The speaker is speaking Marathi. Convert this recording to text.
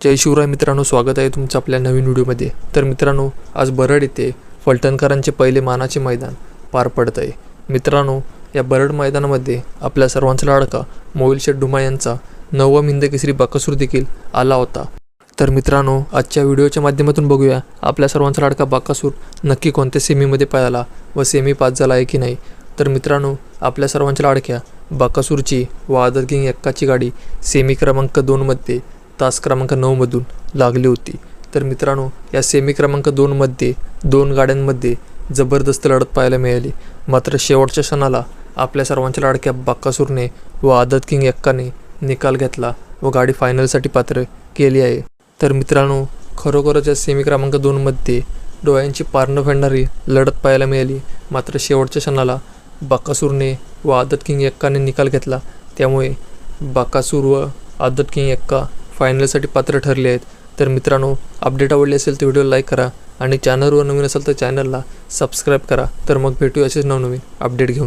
जय शिवराय मित्रांनो स्वागत आहे तुमचं आपल्या नवीन व्हिडिओमध्ये. तर मित्रांनो आज बरड येथे फलटणकरांचे पहिले मानाचे मैदान पार पडत आहे मित्रांनो या बरड मैदानामध्ये आपल्या सर्वांचा लाडका मोहिल शेठ डुमा यांचा नववा मिंद केसरी देखील आला होता. तर मित्रांनो आजच्या व्हिडिओच्या माध्यमातून बघूया आपल्या सर्वांचा लाडका बाकासूर नक्की कोणत्या सेमीमध्ये पळाला व सेमी पास झाला आहे की नाही. तर मित्रांनो आपल्या सर्वांच्या लाडक्या बाकासूरची व आदत किंग एक्काची गाडी सेमी क्रमांक दोनमध्ये तास क्रमांक नऊमधून लागली होती. तर मित्रांनो या सेमी क्रमांक दोनमध्ये दोन गाड्यांमध्ये जबरदस्त लढत पाहायला मिळाली. मात्र शेवटच्या क्षणाला आपल्या सर्वांच्या लाडक्या बाक्कासूरने व आदत किंग एक्काने निकाल घेतला व गाडी फायनलसाठी पात्र केली आहे. तर मित्रांनो खरोखरच या सेमी क्रमांक दोनमध्ये डोळ्यांची पारणं फेडणारी लढत पाहायला मिळाली. मात्र शेवटच्या क्षणाला बाकासूरने व आदत किंग एक्काने निकाल घेतला. त्यामुळे बाकासूर व आदत किंग एक्का फायनलसाठी पात्र ठरले आहेत. तर मित्रांनो अपडेट आवडली असेल तर व्हिडिओ लाईक करा आणि चॅनलवर नवीन असेल तर चॅनलला सबस्क्राईब करा. तर मग भेटू असेच नवनवीन अपडेट घेऊन.